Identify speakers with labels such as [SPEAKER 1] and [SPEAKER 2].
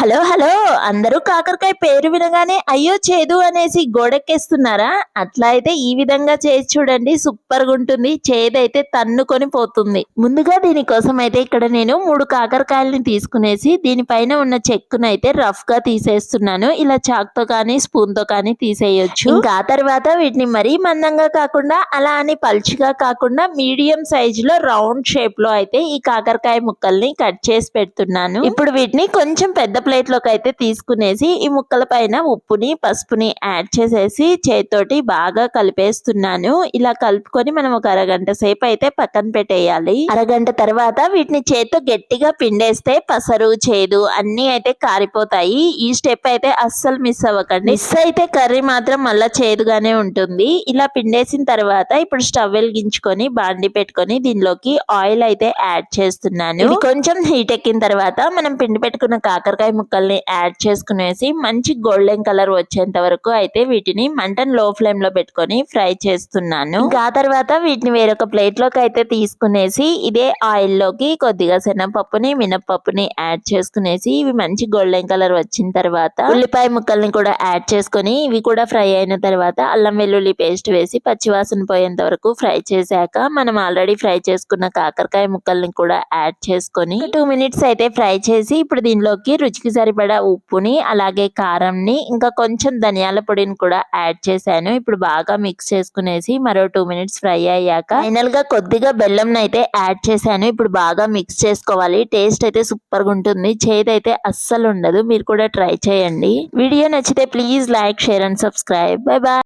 [SPEAKER 1] Hello hello. అందరూ కాకరకాయ పేరు వినగానే అయ్యో చేదు అనేసి గోడెక్కేస్తున్నారా? అట్లా అయితే ఈ విధంగా చేసి చూడండి. సూపర్గా ఉంటుంది. చేదైతే తన్నుకొని పోతుంది. ముందుగా దీనికోసం అయితే ఇక్కడ నేను మూడు కాకరకాయలని తీసుకునేసి దీనిపైన ఉన్న చెక్కునైతే రఫ్గా తీసేస్తున్నాను. ఇలా చాక్తో కానీ స్పూన్తో కానీ తీసేయొచ్చు. ఇంకా ఆ తర్వాత వీటిని మరీ మందంగా కాకుండా అలా అని పల్చిగా కాకుండా మీడియం సైజ్లో రౌండ్ షేప్లో అయితే ఈ కాకరకాయ ముక్కల్ని కట్ చేసి పెడుతున్నాను. ఇప్పుడు వీటిని కొంచెం పెద్ద ప్లేట్లోకి అయితే తీసుకునేసి ఈ ముక్కల పైన ఉప్పుని పసుపుని యాడ్ చేసేసి చేతితోటి బాగా కలిపేస్తున్నాను. ఇలా కలుపుకొని మనం ఒక అరగంట సేపు అయితే పక్కన పెట్టేయాలి. అరగంట తర్వాత వీటిని చేతితో గట్టిగా పిండేస్తే పసరు చేదు అన్ని అయితే కారిపోతాయి. ఈ స్టెప్ అయితే అస్సలు మిస్ అవ్వకండి. మిస్ అయితే కర్రీ మాత్రం మళ్ళా చేదుగానే ఉంటుంది. ఇలా పిండేసిన తర్వాత ఇప్పుడు స్టవ్ వెలిగించుకొని బాండి పెట్టుకొని దీనిలోకి ఆయిల్ అయితే యాడ్ చేస్తున్నాను. కొంచెం హీట్ ఎక్కిన తర్వాత మనం పిండి పెట్టుకున్న కాకరకాయ ముక్కల్ని యాడ్ చేసుకునేసి మంచి గోల్డెన్ కలర్ వచ్చేంత వరకు అయితే వీటిని మంటను లో ఫ్లేమ్లో పెట్టుకొని ఫ్రై చేస్తున్నాను. ఆ తర్వాత వీటిని వేరొక ప్లేట్లోకి అయితే తీసుకునేసి ఇదే ఆయిల్లోకి కొద్దిగా శనగపప్పుని మినపప్పుని యాడ్ చేసుకునేసి ఇవి మంచి గోల్డెన్ కలర్ వచ్చిన తర్వాత ఉల్లిపాయ ముక్కల్ని కూడా యాడ్ చేసుకొని ఇవి కూడా ఫ్రై అయిన తర్వాత అల్లం వెల్లుల్లి పేస్ట్ వేసి పచ్చివాసన పోయేంత వరకు ఫ్రై చేశాక మనం ఆల్రెడీ ఫ్రై చేసుకున్న కాకరకాయ ముక్కల్ని కూడా యాడ్ చేసుకొని టూ మినిట్స్ అయితే ఫ్రై చేసి ఇప్పుడు దీనిలోకి రుచి రుచికి సరిపడా ఉప్పుని అలాగే కారంని ఇంకా కొంచెం ధనియాల పొడిని కూడా యాడ్ చేశాను. ఇప్పుడు బాగా మిక్స్ చేసుకునేసి మరో టూ మినిట్స్ ఫ్రై అయ్యాక ఫైనల్గా కొద్దిగా బెల్లం అయితే యాడ్ చేశాను. ఇప్పుడు బాగా మిక్స్ చేసుకోవాలి. టేస్ట్ అయితే సూపర్గా ఉంటుంది చేదైతే అస్సలు ఉండదు. మీరు కూడా ట్రై చేయండి. వీడియో నచ్చితే please like share and subscribe. Bye bye.